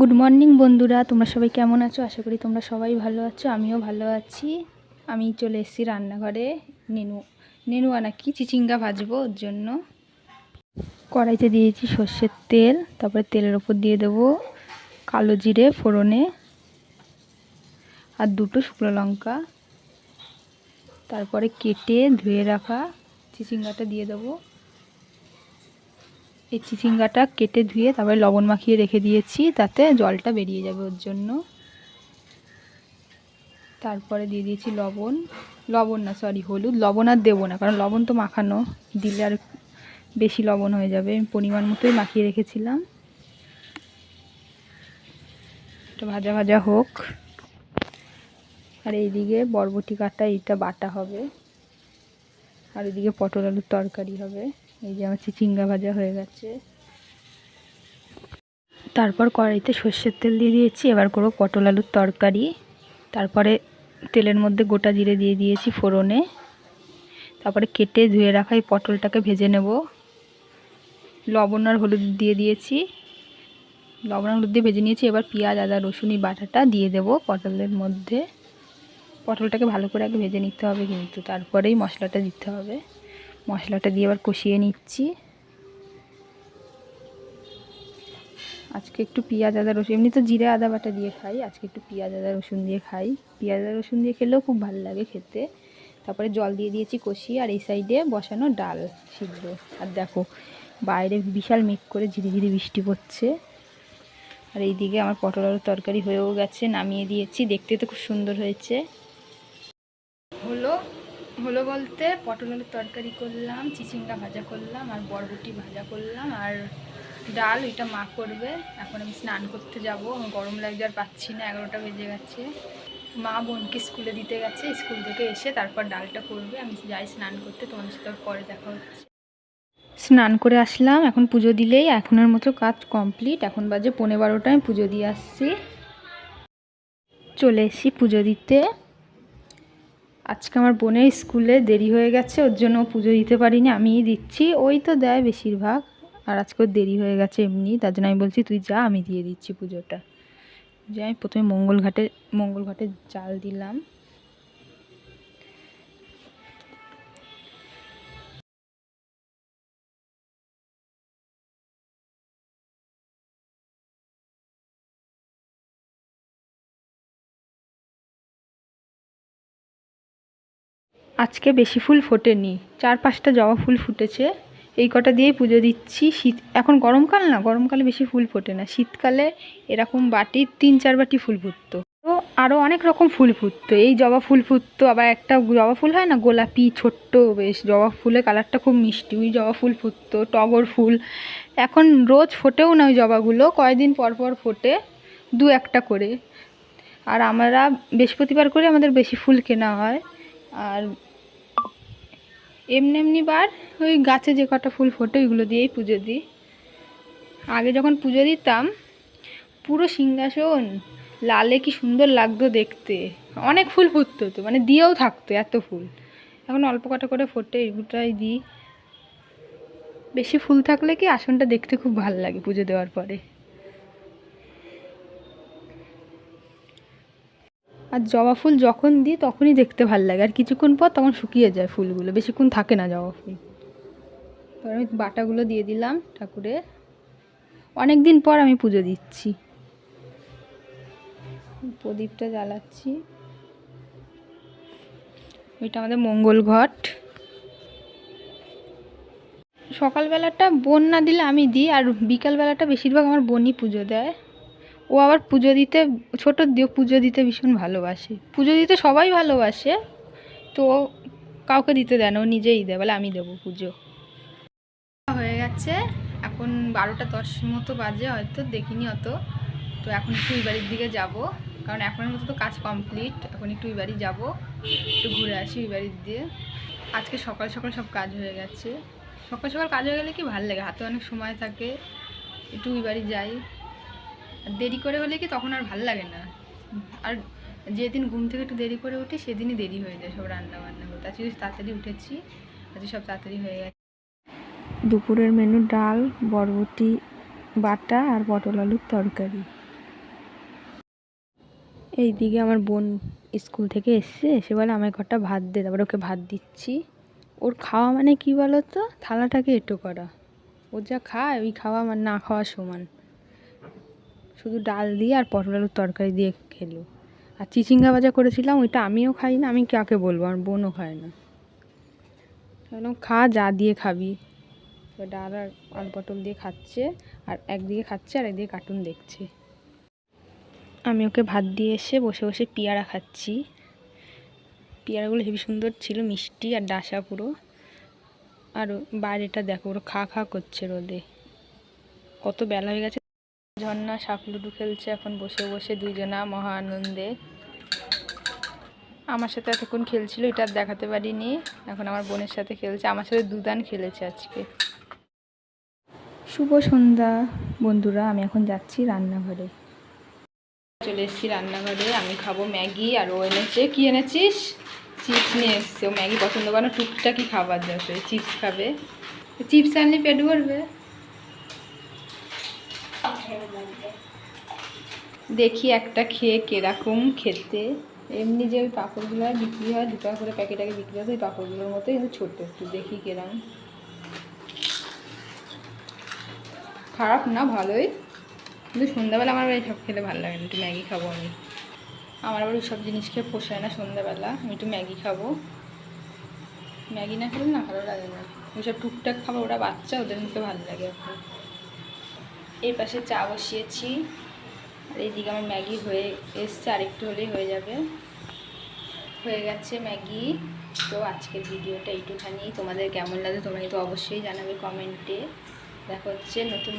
Good morning বন্ধুরা। তোমরা সবাই কেমন আছো? আশা করি তোমরা সবাই ভালো আছো, আমিও ভালো আছি। আমি চলে এসেছি রান্নাঘরে, নেনু নেনু আনা কি চিচিঙ্গা ভাজবো ওর জন্য। কড়াইতে দিয়েছি সর্ষের তেল, তারপরে তেলের ওপর দিয়ে দেবো কালো জিরে ফোড়নে আর দুটো শুকনো লঙ্কা। তারপরে কেটে ধুয়ে রাখা চিচিঙ্গাটা দিয়ে দেবো। এই চিচিঙ্গাটা কেটে ধুয়ে তারপরে লবণ মাখিয়ে রেখে দিয়েছি, তাতে জলটা বেরিয়ে যাবে ওর জন্য। তারপরে দিয়ে দিয়েছি লবণ। লবণ না সরি হলুদ। লবণ আর দেবো না, কারণ লবণ তো মাখানো। দিলে আর বেশি লবণ হয়ে যাবে। পরিমাণ মতোই মাখিয়ে রেখেছিলাম। এটা ভাজা ভাজা হোক। আর এইদিকে বরবটি কাটা, এইটা বাটা হবে। আর এদিকে পটল আলুর তরকারি হবে। এই যে আমার চিচিঙ্গা ভাজা হয়ে গেছে। তারপর কড়াইতে সর্ষের তেল দিয়ে দিয়েছি, এবার করব পটল আলুর তরকারি। তারপরে তেলের মধ্যে গোটা জিরে দিয়ে দিয়েছি ফোড়নে। তারপরে কেটে ধুয়ে রাখা এই পটলটাকে ভেজে নেব। লবণ আর হলুদ দিয়ে দিয়েছি। লবণ হলুদ দিয়ে ভেজে নিয়েছি, এবার পেঁয়াজ, আদা, রসুন বাটাটা দিয়ে দেবো পটলের মধ্যে। পটলটাকে ভালো করে আগে ভেজে নিতে হবে কিন্তু, তারপরেই মশলাটা দিতে হবে। মশলাটা দিয়ে আবার কষিয়ে নিচ্ছি। আজকে একটু পেঁয়াজ, আদা, রসুন, এমনি তো জিরে, আদা বাটা দিয়ে খাই। আজকে একটু পেঁয়াজ, আদা, রসুন দিয়ে খাই। পেঁয়াজ, আদা, রসুন দিয়ে খেলেও খুব ভালো লাগে খেতে। তারপরে জল দিয়ে দিয়েছি কষিয়ে আর এই সাইডে বসানো ডাল সিদ্ধ। আর দেখো, বাইরে বিশাল মেঘ করে ঝিরি ঝিরি বৃষ্টি পড়ছে। আর এইদিকে আমার পটল আলুর তরকারি হয়েও গেছে, নামিয়ে দিয়েছি। দেখতে তো খুব সুন্দর হয়েছে। হলো হলো বলতে পটল আলুর তরকারি করলাম, চিচিঙ্গা ভাজা করলাম, আর বরবটি ভাজা করলাম, আর ডাল ওইটা মা করবে। এখন আমি স্নান করতে যাব, আমার গরম লাগছে আর পাচ্ছি না, এগারোটা বেজে গেছে। মা বোনকে স্কুলে দিতে গেছে, স্কুল থেকে এসে তারপর ডালটা করবে। আমি যাই স্নান করতে তোমার সাথে পরে দেখা হচ্ছে। স্নান করে আসলাম, এখন পুজো দিলেই এখনের মতো কাজ কমপ্লিট। এখন বাজে পনেরো বারোটায় পুজো দিয়ে আসছি। চলে এসেছি পুজো দিতে। আজকে আমার বোনের স্কুলে দেরি হয়ে গেছে, ওর জন্য পুজো দিতে পারিনি, আমিই দিচ্ছি। ওই তো দেয় বেশিরভাগ, আর আজকে দেরি হয়ে গেছে এমনি, তার জন্য আমি বলছি, তুই যা, আমি দিয়ে দিচ্ছি পুজোটা। যে আমি প্রথমে মঙ্গল ঘাটে মঙ্গল ঘাটে চাল দিলাম। আজকে বেশি ফুল ফোটেনি। চার পাঁচটা জবা ফুল ফুটেছে। এই কটা দিয়েই পুজো দিচ্ছি। শীত, এখন গরমকাল না, গরমকালে বেশি ফুল ফোটে না। শীতকালে এরকম বাটি, তিন, চার বাটি ফুল ফুটতো। তো আরও অনেক রকম ফুল ফুটতো। এই জবা ফুল ফুটতো, আবার একটা জবা ফুল হয় না, গোলাপি, ছোট্ট, বেশ জবা ফুলের কালারটা খুব মিষ্টি, ওই জবা ফুল ফুটতো, টগর ফুল। এখন রোজ ফোটেও না ওই জবাগুলো, কয়েকদিন পর পর ফোটে, দু একটা করে। আর আমরা বৃহস্পতিবার করে আমাদের বেশি ফুল কেনা হয়। আর এমনি এমনি বার ওই গাছে যে কটা ফুল ফোটে, ওইগুলো দিয়েই পুজো দিই। আগে যখন পুজো দিতাম, পুরো সিংহাসন লালে কি সুন্দর লাগতো দেখতে। অনেক ফুল ফুটতো তো মানে দিয়েও থাকতো এত ফুল। এখন অল্প কটা করে ফোটে এগুলোটাই দিই। বেশি ফুল থাকলে কি আসনটা দেখতে খুব ভালো লাগে পুজো দেওয়ার পরে। আর জবা ফুল যখন দিই, তখনই দেখতে ভালো লাগে। আর কিছুক্ষণ পর তখন শুকিয়ে যায় ফুলগুলো। বেশিক্ষণ থাকে না জবা ফুল। এবার আমি বাটাগুলো দিয়ে দিলাম ঠাকুরের অনেক দিন পর আমি পুজো দিচ্ছি। প্রদীপটা জ্বালাচ্ছি। ওইটা আমাদের মঙ্গল ঘট। সকালবেলাটা বোন না দিলে আমি দিই, আর বিকালবেলাটা বেশিরভাগ আমার বোনই পুজো দেয়। ও আবার পুজো দিতে, ছোটো দিয়ে পুজো দিতে ভীষণ ভালোবাসে। পুজো দিতে সবাই ভালোবাসে, তো কাউকে দিতে দেন ও নিজেই দেয়, বলে আমি দেবো পুজো। হয়ে গেছে, এখন বারোটা দশ মতো বাজে, হয়তো দেখিনি অত। তো এখন একটু বাড়ির দিকে যাব, কারণ এখনের মতো তো কাজ কমপ্লিট এখন একটু বাড়ি যাব, একটু ঘুরে আসি বাড়ির দিয়ে আজকে সকাল সকাল সব কাজ হয়ে গেছে। সকাল সকাল কাজ হয়ে গেলে কি ভালো লাগে? হাতে অনেক সময় থাকে, একটু বাড়ি যাই। দেরি করে হলে কি তখন আর ভালো লাগে না? আর যেদিন ঘুম থেকে একটু দেরি করে উঠি, সেদিনই দেরি হয়ে যায় সব রান্না বান্না করতে। আজকে তাড়াতাড়ি উঠেছি, আজকে সব তাড়াতাড়ি হয়ে গেছে। দুপুরের মেনু ডাল, বরবটি, বাটা আর পটল আলুর তরকারি। এই দিকে আমার বোন স্কুল থেকে এসছে, এসে বলে আমার ঘরটা ভাত দে, তারপরে ওকে ভাত দিচ্ছি। ওর খাওয়া মানে কি বলো তো থালাটাকে এঁটো করা। ও যা খায়, ওই খাওয়া আমার না খাওয়া সমান। শুধু ডাল দিয়ে আর পটল আলুর তরকারি দিয়ে খেলো। আর চিচিঙ্গা ভাজা করেছিলাম, ওইটা আমিও খাই না, আমি কাকে বলব? আমার বোনও খায় না। বললাম খা, যা দিয়ে খাবি। ডাল আর আলু পটল দিয়ে খাচ্ছে, আর একদিকে খাচ্ছে আর একদিকে কার্টুন দেখছে। আমি ওকে ভাত দিয়ে এসে বসে বসে পেয়ারা খাচ্ছি। পেয়ারাগুলো হেবি সুন্দর ছিল, মিষ্টি আর ডাসা পুরো। আর বাইরেটা দেখো, ওরা খা খা করছে রোদে। কত বেলা হয়ে গেছে ঝর্ণা সাপ লুডু খেলছে এখন বসে বসে দুইজনা মহা আনন্দে আমার সাথে এতক্ষণ খেলছিল এটা দেখাতে পারিনি। এখন আমার বোনের সাথে খেলছে আমার সাথে দুদান খেলেছে আজকে। শুভ সন্ধ্যা বন্ধুরা আমি এখন যাচ্ছি রান্নাঘরে। চলে এসেছি রান্নাঘরে আমি খাব ম্যাগি আর ও এনেছে কি এনেছিস? চিপস নিয়ে এসছে। ও ম্যাগি পছন্দ করে না টুকটাকি খাবার যাতে চিপস খাবে। চিপস আনলে পেট ভরবে। দেখি একটা খেয়ে কীরকম খেতে। এমনি যে ওই পাঁপড়গুলো বিক্রি হয়, দু টাকা করে প্যাকেট আগে বিক্রি হয় ওই পাঁপড়গুলোর মতো কিন্তু ছোটো একটু, দেখি কিরম খারাপ না, ভালোই। কিন্তু সন্ধ্যাবেলা আমার এইসব খেলে ভালো লাগে না, একটু ম্যাগি খাব আমি। আমার আবার সব জিনিস খেয়ে পোষায় না সন্ধ্যাবেলা, আমি একটু ম্যাগি খাব। ম্যাগি না খেলে না ভালো লাগে না। ওইসব টুকটাক খাবার ওরা বাচ্চা, ওদের মুখে ভালো লাগে এখন। এই পাশে চা বসিয়েছি। এইদিকে আমার ম্যাগি হয়ে এসছে, আরেকটু হলেই হয়ে যাবে। হয়ে গেছে ম্যাগি। তো আজকের ভিডিওটা এইটুখানি। তোমাদের কেমন লাগে তোমরা তো অবশ্যই জানাবে কমেন্টে। দেখা হচ্ছে নতুন